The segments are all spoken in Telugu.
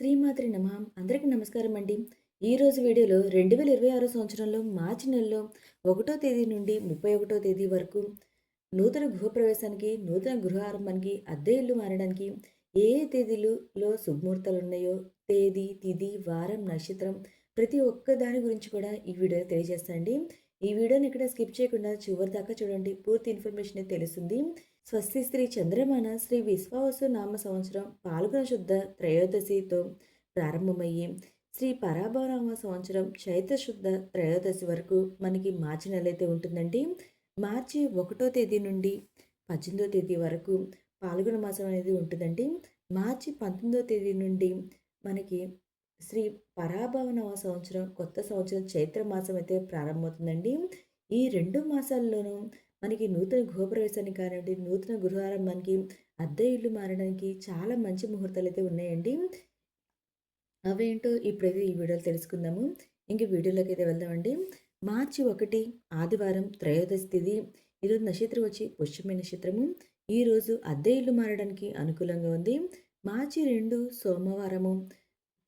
శ్రీమాత్రి నమ. అందరికీ నమస్కారం అండి. ఈరోజు వీడియోలో రెండు వేల ఇరవై ఆరో సంవత్సరంలో మార్చి నెలలో ఒకటో తేదీ నుండి ముప్పై ఒకటో తేదీ వరకు నూతన గృహప్రవేశానికి నూతన గృహ ఆరంభానికి అద్దె ఇల్లు మారడానికి ఏ ఏ తేదీలలో శుభముహూర్తాలు ఉన్నాయో తేదీ తిది వారం నక్షత్రం ప్రతి ఒక్క దాని గురించి కూడా ఈ వీడియోలో తెలియజేస్తానండి. ఈ వీడియోని ఇక్కడ స్కిప్ చేయకుండా చివరి దాకా చూడండి. పూర్తి ఇన్ఫర్మేషన్ తెలుస్తుంది. స్వస్తి శ్రీ చంద్రమాన శ్రీ విశ్వావసు నామ సంవత్సరం పాల్గొన శుద్ధ త్రయోదశితో ప్రారంభమయ్యి శ్రీ పరాభవనామ సంవత్సరం చైత్ర శుద్ధ త్రయోదశి వరకు మనకి మార్చి నెల అయితే ఉంటుందండి. మార్చి ఒకటో తేదీ నుండి పద్దెనిమిదో తేదీ వరకు పాల్గొన మాసం అనేది ఉంటుందండి. మార్చి పంతొమ్మిదో తేదీ నుండి మనకి శ్రీ పరాభవనవ సంవత్సరం కొత్త సంవత్సరం చైత్ర మాసం అయితే ప్రారంభమవుతుందండి. ఈ రెండు మాసాల్లోనూ మనకి నూతన గృహప్రవేశానికి కానివ్వండి నూతన గృహారంభానికి అద్దె ఇల్లు మారడానికి చాలా మంచి ముహూర్తాలు అయితే ఉన్నాయండి. అవేంటో ఇప్పుడైతే ఈ వీడియోలో తెలుసుకుందాము. ఇంక వీడియోలోకి అయితే వెళ్దామండి. మార్చి ఒకటి ఆదివారం త్రయోదశి తిథి ఈరోజు నక్షత్రం వచ్చి పుష్యమి నక్షత్రము. ఈరోజు అద్దె ఇల్లు మారడానికి అనుకూలంగా ఉంది. మార్చి రెండు సోమవారము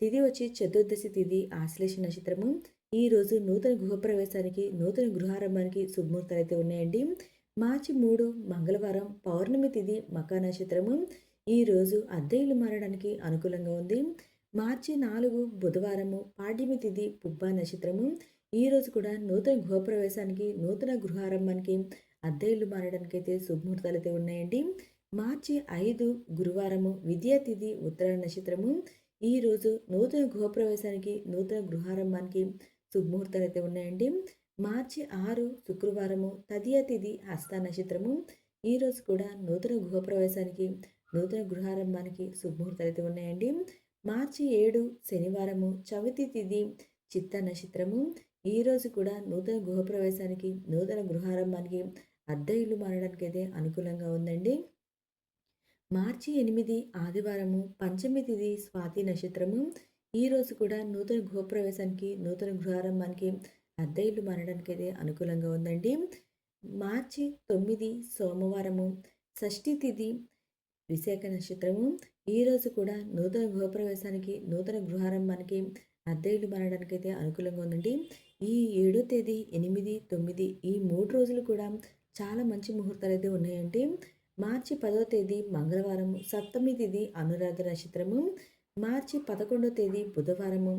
తిది వచ్చి చతుర్దశి తిది ఆశ్లేష నక్షత్రము. ఈరోజు నూతన గృహప్రవేశానికి నూతన గృహారంభానికి శుభముహూర్తాలు అయితే ఉన్నాయండి. మార్చి మూడు మంగళవారం పౌర్ణమి తిది మకా నక్షత్రము. ఈరోజు అద్దె ఇల్లు మారడానికి అనుకూలంగా ఉంది. మార్చి నాలుగు బుధవారము పాడ్యమి తిది పుబ్బా నక్షత్రము. ఈరోజు కూడా నూతన గృహప్రవేశానికి నూతన గృహారంభానికి అద్దె ఇల్లు మారడానికి అయితే శుభముహూర్తాలు అయితే ఉన్నాయండి. మార్చి ఐదు గురువారము విద్యా తిథి ఉత్తర నక్షత్రము. ఈరోజు నూతన గృహప్రవేశానికి నూతన గృహారంభానికి శుభముహూర్తాలు అయితే ఉన్నాయండి. మార్చి ఆరు శుక్రవారము తదియ తిథి హస్త నక్షత్రము. ఈరోజు కూడా నూతన గృహప్రవేశానికి నూతన గృహారంభానికి శుభముహూర్తాలు అయితే ఉన్నాయండి. మార్చి ఏడు శనివారము చవితి తిథి చిత్త నక్షత్రము. ఈరోజు కూడా నూతన గృహప్రవేశానికి నూతన గృహారంభానికి అద్దె ఇల్లు మారడానికి అయితే అనుకూలంగా ఉందండి. మార్చి ఎనిమిది ఆదివారము పంచమి తిథి స్వాతి నక్షత్రము. ఈరోజు కూడా నూతన గృహప్రవేశానికి నూతన గృహారంభానికి అద్దె ఇల్లు మారడానికి అయితే అనుకూలంగా ఉందండి. మార్చి తొమ్మిది సోమవారము షష్ఠి తిథి విశాఖ నక్షత్రము. ఈరోజు కూడా నూతన గృహప్రవేశానికి నూతన గృహారంభానికి అద్దె ఇల్లు మారడానికి అయితే అనుకూలంగా ఉందండి. ఈ ఏడో తేదీ ఎనిమిది తొమ్మిది ఈ మూడు రోజులు కూడా చాలా మంచి ముహూర్తాలు అయితే ఉన్నాయండి. మార్చి పదో తేదీ మంగళవారం సప్తమి తిథి అనురాధ నక్షత్రము మార్చి పదకొండో తేదీ బుధవారము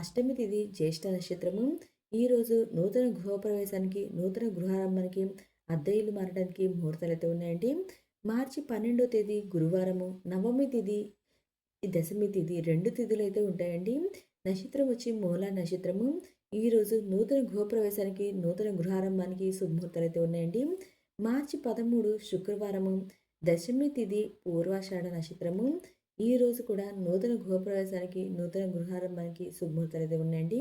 అష్టమి తేదీ జ్యేష్ఠ నక్షత్రము. ఈరోజు నూతన గృహప్రవేశానికి నూతన గృహారంభానికి అద్దె ఇల్లు మారడానికి ముహూర్తాలు అయితే ఉన్నాయండి. మార్చి పన్నెండో తేదీ గురువారము నవమి తిథి దశమి తిథి రెండు తిథులు అయితే ఉంటాయండి. నక్షత్రం వచ్చి మూల నక్షత్రము. ఈరోజు నూతన గృహప్రవేశానికి నూతన గృహారంభానికి శుభముహూర్తాలు అయితే ఉన్నాయండి. మార్చి పదమూడు శుక్రవారము దశమి తిథి పూర్వాషాఢ నక్షత్రము. ఈ రోజు కూడా నూతన గృహప్రవేశానికి నూతన గృహారంభానికి శుభముహూర్తాలు అయితే ఉన్నాయండి.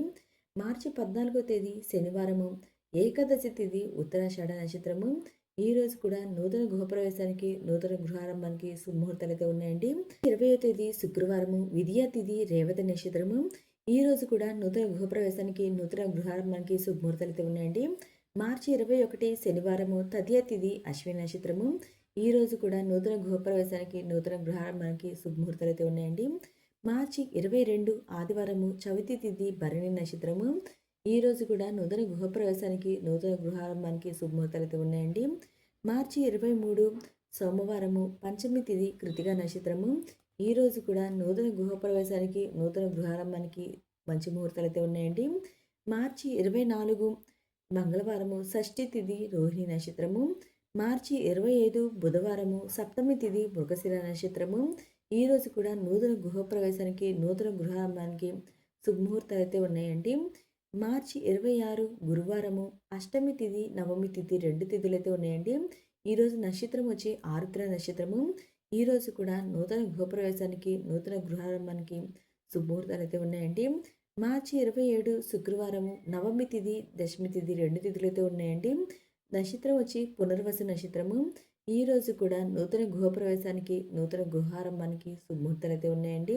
మార్చి పద్నాలుగో తేదీ శనివారము ఏకాదశి తిథి ఉత్తరాషాఢ నక్షత్రము. ఈ రోజు కూడా నూతన గృహప్రవేశానికి నూతన గృహారంభానికి శుభముహూర్తాలు అయితే ఉన్నాయండి. ఇరవయో తేదీ శుక్రవారము విద్యా తిథి రేవతి నక్షత్రము. ఈ రోజు కూడా నూతన గృహప్రవేశానికి నూతన గృహారంభానికి శుభముహూర్తాలు అయితే ఉన్నాయండి. మార్చి ఇరవై ఒకటి శనివారము తదియ తిథి అశ్విని నక్షత్రము. ఈరోజు కూడా నూతన గృహప్రవేశానికి నూతన గృహారంభానికి శుభముహూర్తాలు అయితే ఉన్నాయండి. మార్చి ఇరవై రెండు ఆదివారము చవితి తిథి భరణి నక్షత్రము. ఈరోజు కూడా నూతన గృహప్రవేశానికి నూతన గృహారంభానికి శుభముహూర్తాలు అయితే ఉన్నాయండి. మార్చి ఇరవై మూడు సోమవారము పంచమి తిథి కృతిగా నక్షత్రము. ఈరోజు కూడా నూతన గృహప్రవేశానికి నూతన గృహారంభానికి మంచి ముహూర్తాలు అయితే ఉన్నాయండి. మార్చి ఇరవై నాలుగు మంగళవారము షష్ఠి తిథి రోహిణి నక్షత్రము మార్చి ఇరవై ఐదు బుధవారము సప్తమి తిథి మృగశిర నక్షత్రము. ఈరోజు కూడా నూతన గృహప్రవేశానికి నూతన గృహారంభానికి శుభముహూర్తాలు అయితే ఉన్నాయండి. మార్చి ఇరవై ఆరు గురువారము అష్టమి తిథి నవమి తిథి రెండు తిథులు అయితే ఉన్నాయండి ఈరోజు నక్షత్రం వచ్చి ఆరుద్ర నక్షత్రము. ఈరోజు కూడా నూతన గృహప్రవేశానికి నూతన గృహారంభానికి శుభముహూర్తాలు అయితే ఉన్నాయండి. మార్చి ఇరవై ఏడు శుక్రవారము నవమి తిథి దశమి తిథి రెండు తిథులతో ఉన్నాయండి. నక్షత్రం వచ్చి పునర్వసు నక్షత్రము. ఈ రోజు కూడా నూతన గృహప్రవేశానికి నూతన గృహారంభానికి శుభముహూర్తాలు ఉన్నాయండి.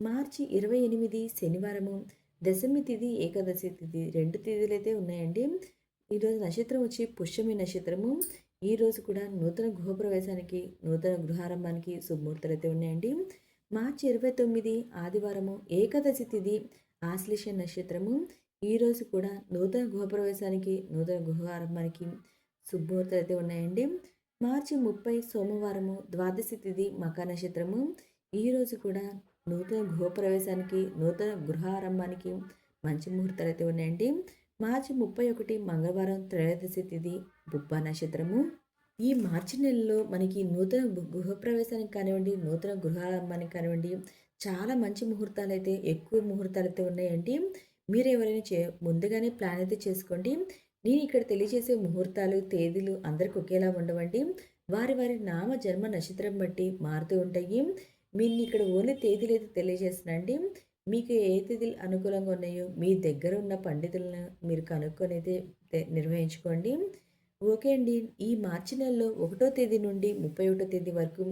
మార్చి ఇరవై ఎనిమిది శనివారము దశమి తిథి ఏకాదశి తిథి రెండు తిథులైతే ఉన్నాయండి. ఈరోజు నక్షత్రం వచ్చి పుష్యమి నక్షత్రము. ఈ రోజు కూడా నూతన గృహప్రవేశానికి నూతన గృహారంభానికి శుభముహూర్తాలు ఉన్నాయండి. మార్చి ఇరవై తొమ్మిది ఆదివారము ఏకాదశి తిథి ఆశ్లేష నక్షత్రము. ఈరోజు కూడా నూతన గృహప్రవేశానికి నూతన గృహ ఆరంభానికి శుభముహూర్తాలు అయితే ఉన్నాయండి. మార్చి ముప్పై సోమవారము ద్వాదశి తిథి మకా నక్షత్రము. ఈరోజు కూడా నూతన గృహప్రవేశానికి నూతన గృహ ఆరంభానికి మంచి ముహూర్తాలు అయితే ఉన్నాయండి. మార్చి ముప్పై ఒకటి మంగళవారం త్రయోదశి తిథి బుబ్బ నక్షత్రము. ఈ మార్చి నెలలో మనకి నూతన గృహప్రవేశానికి కానివ్వండి నూతన గృహారంభానికి కానివ్వండి చాలా మంచి ముహూర్తాలు అయితే ఎక్కువ ముహూర్తాలు అయితే ఉన్నాయండి. మీరు ఎవరైనా చే ముందుగానే ప్లాన్ అయితే చేసుకోండి. నేను ఇక్కడ తెలియజేసే ముహూర్తాలు తేదీలు అందరికి ఒకేలా ఉండవండి. వారి వారి నామ జన్మ నక్షత్రం బట్టి మారుతూ ఉంటాయి. మీరు ఇక్కడ ఓన్లీ తేదీలు అయితే తెలియజేస్తున్నాండి మీకు ఏ తేదీలు అనుకూలంగా ఉన్నాయో మీ దగ్గర ఉన్న పండితులను మీరు కనుక్కొని అయితే నిర్వహించుకోండి. ఓకే అండి. ఈ మార్చి నెలలో ఒకటో తేదీ నుండి ముప్పై ఒకటో తేదీ వరకు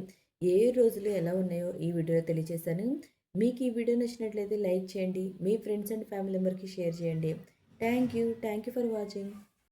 ఏ రోజులు ఎలా ఉన్నాయో ఈ వీడియోలో తెలియజేశాను మీకు ఈ వీడియో నచ్చినట్లయితే లైక్ చేయండి. మీ ఫ్రెండ్స్ అండ్ ఫ్యామిలీ మెంబర్కి షేర్ చేయండి. Thank you. Thank you for watching.